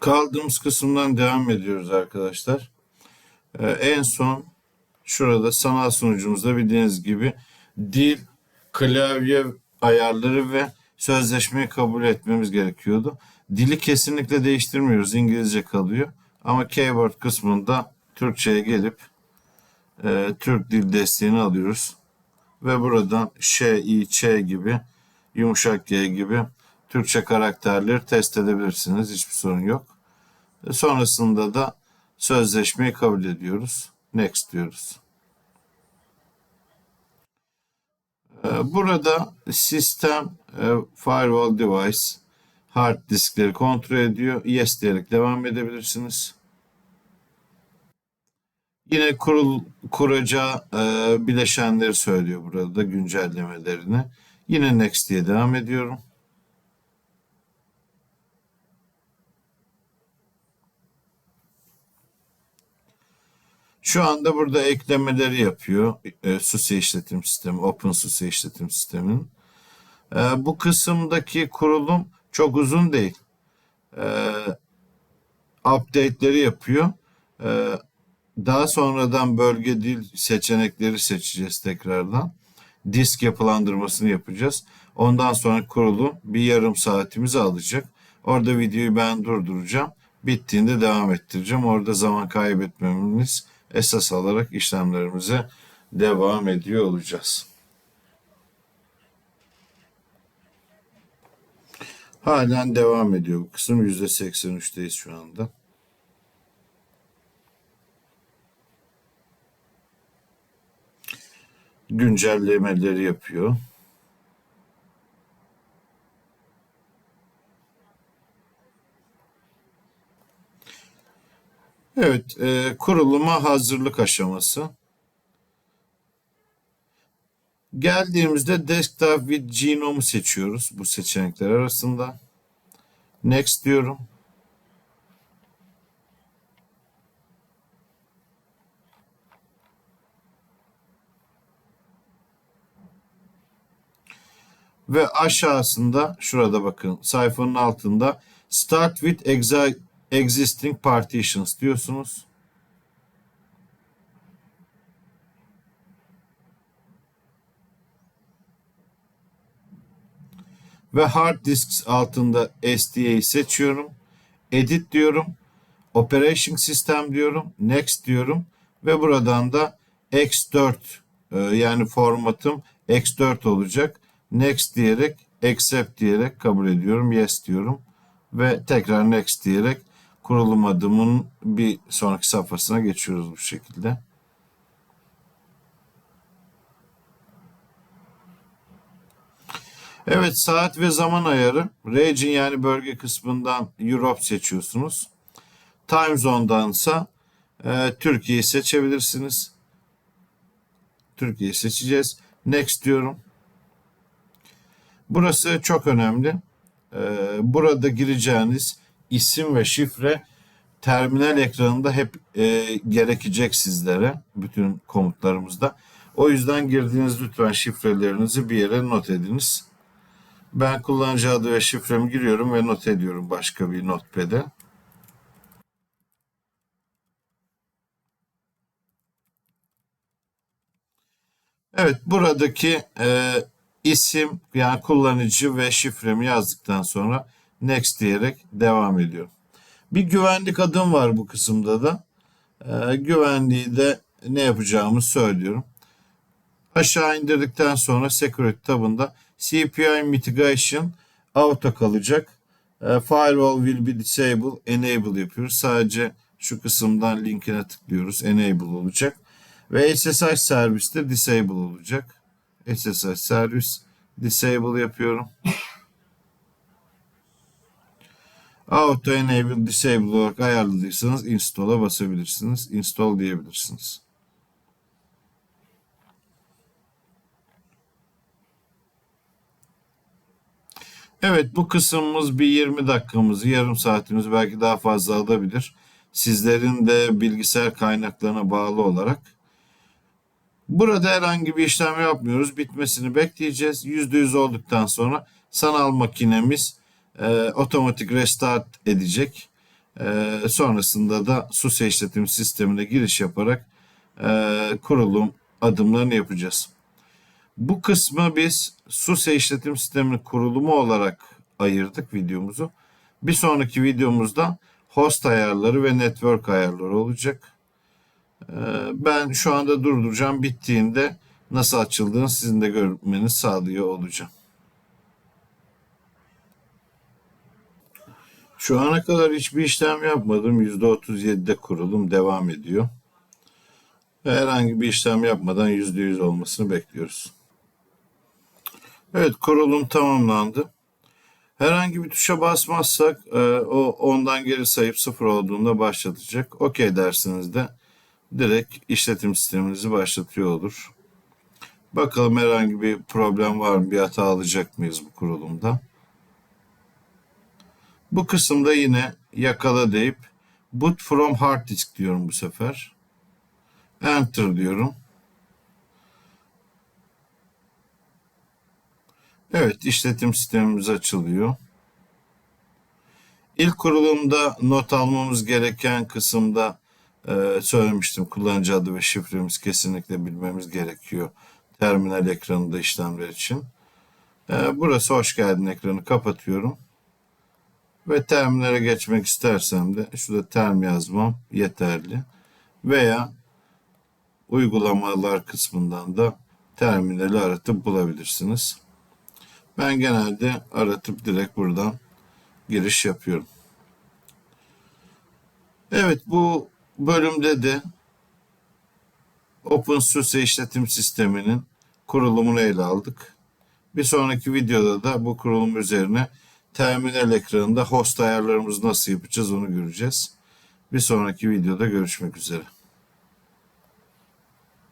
Kaldığımız kısımdan devam ediyoruz arkadaşlar. Ee, en son şurada sanal sunucumuzda bildiğiniz gibi dil, klavye ayarları ve sözleşmeyi kabul etmemiz gerekiyordu. Dili kesinlikle değiştirmiyoruz. İngilizce kalıyor. Ama keyboard kısmında Türkçe'ye gelip e, Türk dil desteğini alıyoruz. Ve buradan Ş, İ, Ç gibi yumuşak G gibi Türkçe karakterleri test edebilirsiniz. Hiçbir sorun yok. E, Sonrasında da sözleşmeyi kabul ediyoruz. Next diyoruz. E, Burada sistem e, firewall device hard diskleri kontrol ediyor. Yes diyerek devam edebilirsiniz. Yine kurul kuracağı e, bileşenleri söylüyor burada güncellemelerini. Yine next diye devam ediyorum. Şu anda burada eklemeleri yapıyor. E, SUSE işletim sistemi, OpenSUSE işletim sisteminin. E, bu kısımdaki kurulum çok uzun değil. E, update'leri yapıyor. E, daha sonradan bölge dil seçenekleri seçeceğiz tekrardan. Disk yapılandırmasını yapacağız. Ondan sonra kurulu bir yarım saatimizi alacak. Orada videoyu ben durduracağım. Bittiğinde devam ettireceğim. Orada zaman kaybetmememiz esas alarak işlemlerimize devam ediyor olacağız. Halen devam ediyor bu kısım. %83'teyiz şu anda. Güncellemeleri yapıyor. Evet, e, kuruluma hazırlık aşaması. Geldiğimizde Desktop with Genome'u seçiyoruz bu seçenekler arasında. Next diyorum. Ve aşağısında şurada bakın sayfanın altında Start with exi- Existing Partitions diyorsunuz. Ve Hard Disks altında SDA'yı seçiyorum. Edit diyorum. Operation System diyorum. Next diyorum. Ve buradan da X4 e, yani formatım X4 olacak. Next diyerek accept diyerek kabul ediyorum. Yes diyorum. Ve tekrar next diyerek kurulum adımının bir sonraki safhasına geçiyoruz bu şekilde. Evet saat ve zaman ayarı. Region yani bölge kısmından Europe seçiyorsunuz. Time zone'dansa e, Türkiye'yi seçebilirsiniz. Türkiye'yi seçeceğiz. Next diyorum. Burası çok önemli. E, burada gireceğiniz isim ve şifre terminal ekranında hep e, gerekecek sizlere bütün komutlarımızda. O yüzden girdiğiniz lütfen şifrelerinizi bir yere not ediniz. Ben kullanıcı adı ve şifremi giriyorum ve not ediyorum başka bir notepad'e. Evet buradaki e, isim yani kullanıcı ve şifremi yazdıktan sonra next diyerek devam ediyorum. Bir güvenlik adım var bu kısımda da. E, güvenliği de ne yapacağımı söylüyorum. Aşağı indirdikten sonra Security tabında CPI Mitigation auto kalacak. E, Firewall will be disable, enable yapıyoruz. Sadece şu kısımdan linkine tıklıyoruz. Enable olacak. Ve SSH serviste disable olacak. SSH servis disable yapıyorum. Auto enable disable olarak ayarladıysanız install'a basabilirsiniz. Install diyebilirsiniz. Evet bu kısmımız bir 20 dakikamızı, yarım saatimiz belki daha fazla alabilir. Sizlerin de bilgisayar kaynaklarına bağlı olarak. Burada herhangi bir işlem yapmıyoruz. Bitmesini bekleyeceğiz. %100 olduktan sonra sanal makinemiz e, otomatik restart edecek. Ee, sonrasında da SUSE işletim sistemine giriş yaparak e, kurulum adımlarını yapacağız. Bu kısmı biz SUSE işletim sisteminin kurulumu olarak ayırdık videomuzu. Bir sonraki videomuzda host ayarları ve network ayarları olacak. Ee, Ben şu anda durduracağım. Bittiğinde nasıl açıldığını sizin de görmenizi sağlıyor olacağım. Şu ana kadar hiçbir işlem yapmadım. %37'de kurulum devam ediyor. Herhangi bir işlem yapmadan %100 olmasını bekliyoruz. Evet kurulum tamamlandı. Herhangi bir tuşa basmazsak e, o ondan geri sayıp sıfır olduğunda başlatacak. Okey dersiniz de direkt işletim sisteminizi başlatıyor olur. Bakalım herhangi bir problem var mı? Bir hata alacak mıyız bu kurulumda? Bu kısımda yine yakala deyip boot from hard disk diyorum bu sefer. Enter diyorum. Evet işletim sistemimiz açılıyor. İlk kurulumda not almamız gereken kısımda e, söylemiştim kullanıcı adı ve şifremiz kesinlikle bilmemiz gerekiyor terminal ekranında işlemler için. E, burası hoş geldin ekranı kapatıyorum. Ve terminale geçmek istersem de şurada term yazmam yeterli. Veya uygulamalar kısmından da terminali aratıp bulabilirsiniz. Ben genelde aratıp direkt buradan giriş yapıyorum. Evet bu bölümde de OpenSUSE işletim sisteminin kurulumunu ele aldık. Bir sonraki videoda da bu kurulum üzerine terminal ekranında host ayarlarımızı nasıl yapacağız onu göreceğiz. Bir sonraki videoda görüşmek üzere.